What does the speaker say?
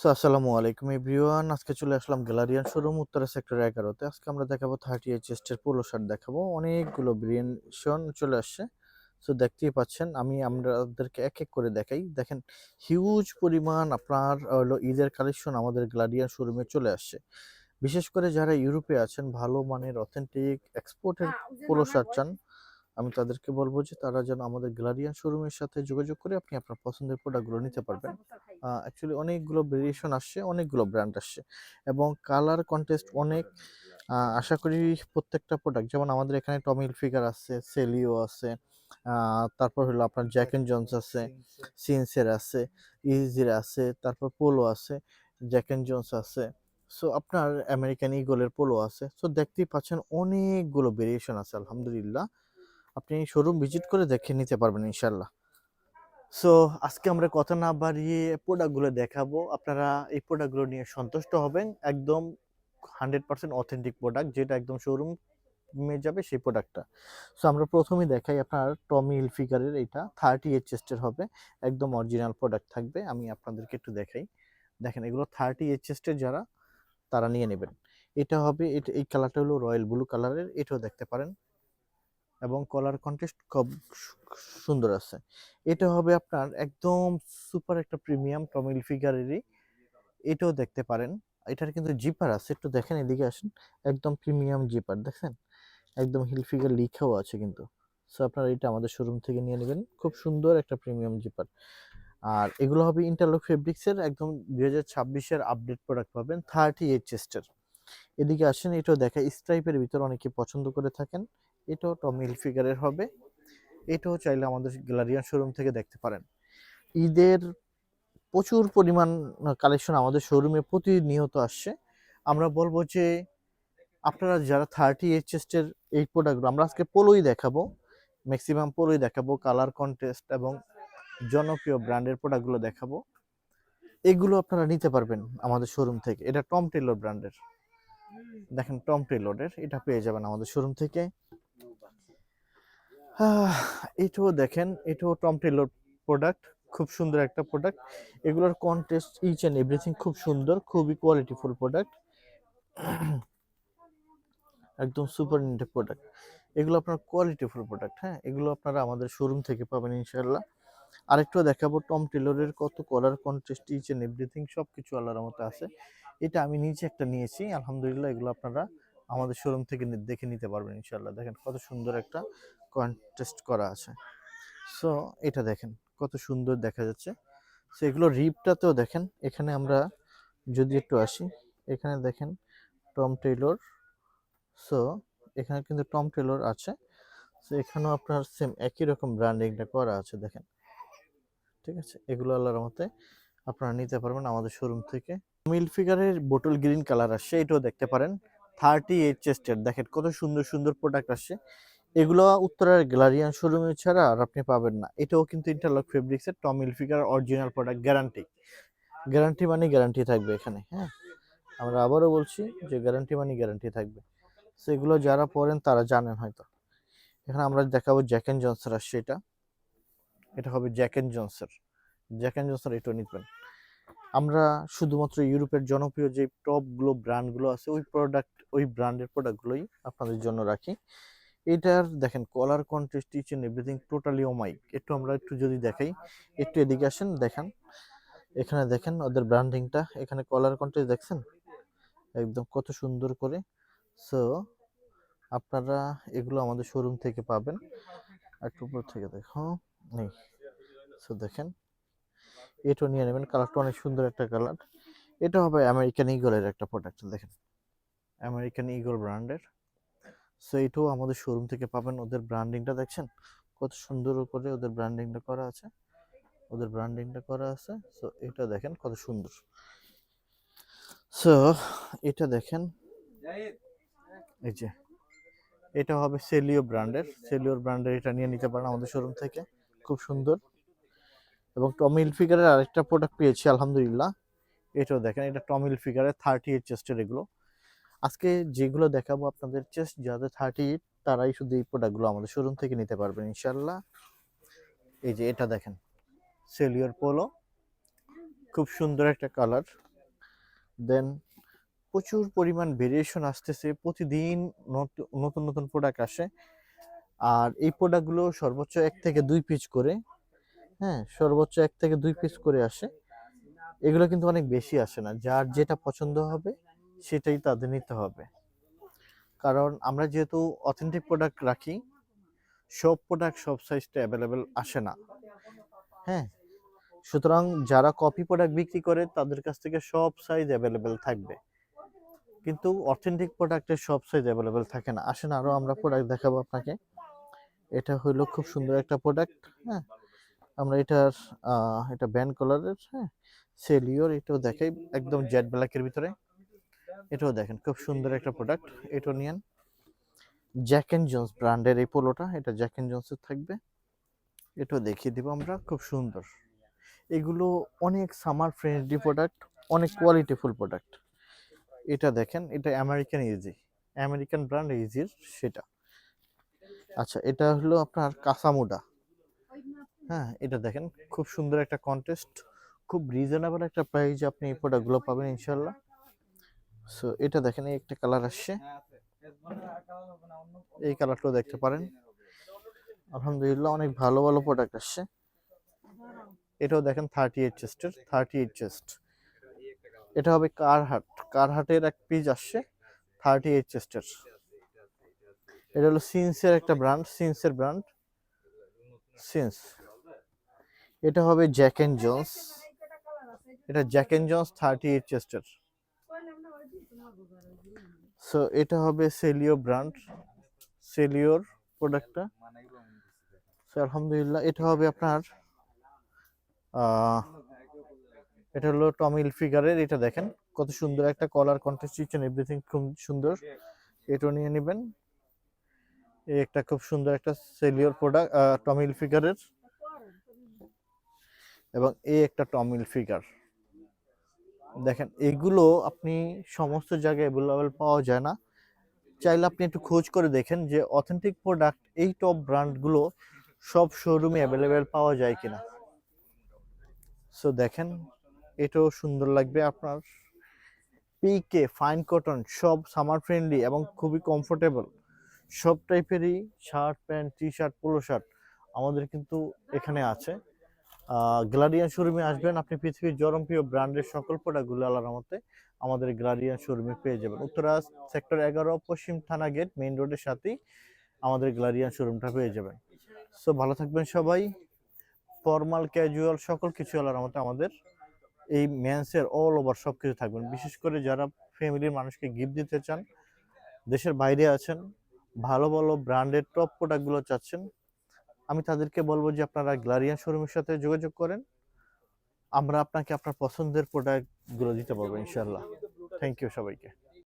So আসসালামু আলাইকুম everyone. আজকে চলে আসলাম গ্যালারিয়ান শোরুম উত্তরা সেক্টর এগারোতে আজকে আমরা দেখাবো থার্টি এইচ চেস্টের পোলো শার্ট দেখাবো। অনেকগুলো ভেরিয়েশন চলে আসছে। সো দেখতেই পাচ্ছেন আমি আমাদেরকে এক এক করে দেখাই। দেখেন হিউজ পরিমাণ আপনার হলো ঈদের কালেকশন আমাদের গ্যালারিয়ান শোরুমে চলে আসছে। বিশেষ করে যারা ইউরোপে আছেন ভালো মানের অথেন্টিক এক্সপোর্টের পোলো শার্ট চান আমি তাদেরকে বলব যে তারা যেন আমাদের গ্যালারিয়ান শোরুমের সাথে যোগাযোগ করে আপনি আপনার পছন্দের প্রোডাক্টগুলো নিতে পারবেন। অ্যাকচুয়ালি অনেকগুলো ভেরিয়েশন আসছে অনেকগুলো ব্র্যান্ড আসছে এবং কালার কন্টেস্ট অনেক আশা করি প্রত্যেকটা প্রোডাক্ট যেমন আমাদের এখানে টমিল ফিগার আছে সেলিও আছে তারপর হলো আপনার জ্যাক এন্ড জন্স আছে সিনসের আছে ইজির আছে তারপর পোলো আছে জ্যাক এন্ড জন্স আছে। সো আপনার আমেরিকান ইগলের পোলো আছে। সো দেখতেই পাচ্ছেন অনেকগুলো ভেরিয়েশন আছে আলহামদুলিল্লাহ। আপনি শোরুম ভিজিট করে দেখে নিতে পারবেন ইনশাল্লাহ সো আজকে আমরা কথা না বাড়িয়ে প্রোডাক্টগুলো দেখাবো। আপনারা এই প্রোডাক্টগুলো নিয়ে সন্তুষ্ট হবেন। একদম হান্ড্রেড পার্সেন্ট অথেন্টিক প্রোডাক্ট যেটা একদম শোরুম যাবে সেই প্রোডাক্টটা সো আমরা প্রথমেই দেখাই আপনার টমি হিলফিগারের এটা। থার্টি এইট চেস্টের হবে। একদম অরিজিনাল প্রোডাক্ট থাকবে। আমি আপনাদেরকে একটু দেখাই। দেখেন, এগুলো থার্টি এইট চেস্টের যারা, তারা নিয়ে নেবেন। এটা হবে এই কালারটা হলো রয়্যাল ব্লু কালারের এটাও দেখতে পারেন। এবং কলার কন্টেস্ট খুব সুন্দর আছে। এটা হবে আপনার একদম সুপার একটা প্রিমিয়াম টমিল ফিগারেরই এটাও দেখতে পারেন। এটার কিন্তু জিপার আছে, একটু দেখেন এদিকে আসেন। একদম প্রিমিয়াম জিপার দেখেন একদম হিল ফিগার লিখাও আছে কিন্তু। সো আপনারা এটা আমাদের শোরুম থেকে নিয়ে নেবেন। খুব সুন্দর একটা প্রিমিয়াম জিপার আর এগুলো হবে ইন্টারলক ফেব্রিক্সের একদম দুই হাজার ছাব্বিশের আপডেট প্রোডাক্ট পাবেন থার্টি এইট চেস্টের এদিকে আসেন, এটাও দেখা স্ট্রাইপের ভিতর অনেকে পছন্দ করে থাকেন, এটাও টমিল ফিগারের হবে। এটাও চাইলে আমাদের গ্যালারিয়ান শোরুম থেকে দেখতে পারেন। ঈদের প্রচুর পরিমাণ কালেকশন আমাদের শোরুমে প্রতিনিয়ত আসছে। আমরা বলব যে, আপনারা যারা থার্টি এইচ চেস্টের এই প্রোডাক্টগুলো আমরা আজকে পোলোই দেখাবো। ম্যাক্সিমাম পোলোই দেখাবো কালার কন্টেস্ট এবং জনপ্রিয় ব্র্যান্ডের প্রোডাক্টগুলো দেখাবো। এগুলো আপনারা নিতে পারবেন আমাদের শোরুম থেকে। এটা টম টেলর ব্র্যান্ডের দেখেন টম টেলরের এটা পেয়ে যাবেন আমাদের শোরুম থেকে। এটাও দেখেন, এটাও টম টেলর প্রোডাক্ট খুব সুন্দর একটা প্রোডাক্ট এগুলোর কন্টেস্ট ইচ অ্যান্ড এভরিথিং খুব সুন্দর, খুবই কোয়ালিটিফুল প্রোডাক্ট একদম সুপার নিটেড প্রোডাক্ট এগুলো আপনার কোয়ালিটিফুল প্রোডাক্ট হ্যাঁ? এগুলো আপনারা আমাদের শোরুম থেকে পাবেন ইনশাল্লাহ আরেকটু দেখাবো, টম টেলরের কত collar contest each and everything সব কিছু আল্লাহর মতো আছে। এটা আমি নিজে একটা নিয়েছি। আলহামদুলিল্লাহ এগুলো আপনারা আমাদের শোরুম থেকে দেখে নিতে পারবেন ইনশাল্লাহ দেখেন কত সুন্দর একটা কন্টেস্ট করা আছে। সো এটা দেখেন কত সুন্দর দেখা যাচ্ছে। সো এগুলো রিপটাতেও দেখেন, এখানে আমরা যদি একটু আসি, এখানে দেখেন টম টেইলর সো এখানে কিন্তু টম টেলর আছে। সো এখানেও আপনার সেম একই রকম ব্র্যান্ডিংটা করা আছে, দেখেন। ঠিক আছে? এগুলো আল্লাহর মতে আপনারা নিতে পারবেন আমাদের শোরুম থেকে। মিল ফিগারের বোটল গ্রিন কালার আসছে, এটাও দেখতে পারেন। থার্টি এইট চেস্টের দেখেন কত সুন্দর সুন্দর প্রোডাক্ট আসছে। এগুলো উত্তরের গ্যালারিয়ান শোরুমে ছাড়া আর আপনি পাবেন না। এটাও কিন্তু ইন্টারলক ফেব্রিক্সের Tommy Hilfiger original product guarantee guarantee মানে গ্যারান্টি থাকবে এখানে হ্যাঁ? আমরা আবারও বলছি যে গ্যারান্টি মানে গ্যারান্টি থাকবে। সেগুলো যারা পড়েন তারা জানেন হয়তো। এখানে আমরা দেখাবো জ্যাক এন্ড জনসের আসছে এটা। এটা হবে জ্যাক এন্ড জনসের জ্যাক এন্ড জনসের এটা নিবেন। আমরা শুধুমাত্র ইউরোপের জনপ্রিয় যে টপগুলো ব্র্যান্ডগুলো আছে, ওই প্রোডাক্ট ওই ব্র্যান্ডের প্রোডাক্টগুলোই আপনাদের জন্য রাখি। এটার দেখেন collar contest and everything totally ওমাইক একটু আমরা একটু যদি দেখাই, একটু এদিকে আসেন, দেখেন। এখানে দেখেন ওদের ব্র্যান্ডিংটা এখানে কলার কন্টেস্ট দেখছেন? একদম কত সুন্দর করে। সো আপনারা এগুলো আমাদের শোরুম থেকে পাবেন। একটু উপর থেকে দেখো নেই সো দেখেন। এটাও নিয়ে নেবেন। কালারটা অনেক সুন্দর একটা কালার। এটা হবে আমেরিকান ইগলের একটা প্রোডাক্ট দেখেন। আমেরিকান ইগল ব্র্যান্ডের সো এটাও আমাদের শোরুম থেকে পাবেন। ওদের ব্র্যান্ডিংটা দেখছেন? কত সুন্দর করে ওদের ব্র্যান্ডিংটা করা আছে। ওদের ব্র্যান্ডিংটা করা আছে। সো এটা দেখেন কত সুন্দর। সো এটা দেখেন। এই যে। এটা হবে সেলিও ব্র্যান্ডের সেলিওর ব্র্যান্ডের এটা নিয়ে নিতে পারেন আমাদের শোরুম থেকে। খুব সুন্দর। এবং টমিল ফিগারের আরেকটা প্রোডাক্ট পেয়েছি, আলহামদুলিল্লাহ। এটাও দেখেন, এটা টমিল ফিগারের থার্টি এইট চেস্টের এগুলো। আজকে যেগুলো দেখাবো আপনাদের চেস্ট যাদের থার্টি এইট তারাই শুধু এই প্রোডাক্টগুলো আমাদের শোরুম থেকে নিতে পারবেন ইনশাল্লাহ এই যে এটা দেখেন সেলিওর পোলো খুব সুন্দর একটা কালার দেন প্রচুর পরিমাণ ভেরিয়েশন আসতেছে, প্রতিদিন নত- নতুন নতুন প্রোডাক্ট আসে। আর এই প্রোডাক্টগুলো সর্বোচ্চ এক থেকে দুই পিস করে। হ্যাঁ সর্বোচ্চ এক থেকে দুই পিস করে আসে। এগুলো কিন্তু অনেক বেশি আসে না। যার যেটা পছন্দ হবে, সেটাই তাদের নিতে হবে। কারণ আমরা যেহেতু অথেন্টিক প্রোডাক্ট রাখি, সব প্রোডাক্ট সব সাইজটা অ্যাভেলেবেল আসে না। হ্যাঁ সুতরাং যারা কপি প্রোডাক্ট বিক্রি করে, তাদের কাছ থেকে সব সাইজ অ্যাভেলেবেল থাকবে। কিন্তু অথেন্টিক প্রোডাক্টের সব সাইজ অ্যাভেলেবেল থাকে না। আসেন আরও আমরা প্রোডাক্ট দেখাবো আপনাকে। এটা হলো খুব সুন্দর একটা প্রোডাক্ট হ্যাঁ। আমরা এটার এটা ব্যান্ড কালারের হ্যাঁ সেলিওর এটাও দেখাই একদম জেড ব্ল্যাকের ভিতরে। এটাও দেখেন, খুব সুন্দর একটা প্রোডাক্ট এটাও নিয়েন। জ্যাক অ্যান্ড জোন্স ব্র্যান্ডের এই পোলোটা, এটা জ্যাক অ্যান্ড জোন্সের থাকবে। এটাও দেখিয়ে দিব আমরা, খুব সুন্দর। এগুলো অনেক সামার ফ্রেন্ডলি প্রোডাক্ট অনেক কোয়ালিটিফুল প্রোডাক্ট এটা দেখেন, এটা আমেরিকান ইজি আমেরিকান ব্র্যান্ড ইজির সেটা। আচ্ছা এটা হলো আপনার কাসামুডা হ্যাঁ এটা দেখেন, খুব সুন্দর একটা কন্টেস্ট খুব রিজনেবল একটা প্রাইসে আপনি এই প্রোডাক্টগুলো পাবেন ইনশাল্লাহ সো এটা দেখেন, এই একটা কালার আসছে। এই কালারটাও দেখতে পারেন। আলহামদুলিল্লাহ, অনেক ভালো ভালো প্রোডাক্ট আসছে। এটাও দেখেন থার্টি এইট চেস্টের থার্টি এইট চেস্ট এটা হবে কারহাট কারহাটের এক পিস আসছে থার্টি এইট চেস্টের এটা হলো সিন্সের একটা ব্র্যান্ড সিন্সের ব্র্যান্ড সিন্স এটা হবে জ্যাক অ্যান্ড জোন্স এটা Jack and Jones thirty eight চেস্টের so এটা হবে সেলিও ব্র্যান্ড সেলিওর প্রোডাক্টটা সো আলহামদুলিল্লাহ, এটা হবে আপনার এটা হলো টমিল ফিগারের এটা দেখেন কত সুন্দর একটা কলার কন্টেস্ট এন্ড এভরিথিং খুব সুন্দর। এটা নিয়ে নেবেন। এই একটা খুব সুন্দর একটা সেলিওর প্রোডাক্ট টমিল ফিগারের এবং এই একটা টমিল ফিগার দেখেন, এগুলো আপনি সমস্ত জায়গায় অ্যাভেলেবেল পাওয়া যায় না। চাইলে আপনি একটু খোঁজ করে দেখেন যে অথেন্টিক প্রোডাক্ট এই টপ ব্র্যান্ডগুলো সব শোরুমে অ্যাভেলেবেল পাওয়া যায় কিনা। সো দেখেন, এটাও সুন্দর লাগবে আপনার। পিকে ফাইন কটন সব সামার ফ্রেন্ডলি এবং খুবই কমফোর্টেবল সব টাইপেরই shirt pant T shirt polo shirt আমাদের কিন্তু এখানে আছে। গ্লাডিয়ান শোরুমে আসবেন, আপনি পৃথিবীর জনপ্রিয় ব্র্যান্ডের সকল প্রোডাক্টগুলো আল্লাহর মতে আমাদের গ্লাডিয়ান শোরুমে পেয়ে যাবেন। উত্তরা সেক্টর এগারো, পশ্চিম থানা গেট মেইন রোডের সাথেই আমাদের গ্লাডিয়ান শোরুমটা পেয়ে যাবেন। সো ভালো থাকবেন সবাই। ফর্মাল ক্যাজুয়াল সকল কিছু আল্লাহর মতে আমাদের এই মেন্সের অল ওভার সব কিছু থাকবেন। বিশেষ করে যারা ফ্যামিলির মানুষকে গিফট দিতে চান, দেশের বাইরে আছেন, ভালো ভালো ব্র্যান্ডের টপ প্রোডাক্টগুলো চাচ্ছেন আমি তাদেরকে বলব যে আপনারা গ্লারিয়ান শোরুমের সাথে যোগাযোগ করেন। আমরা আপনাকে আপনার পছন্দের প্রোডাক্টগুলো দিতে পারব ইনশাল্লাহ থ্যাংক ইউ সবাইকে।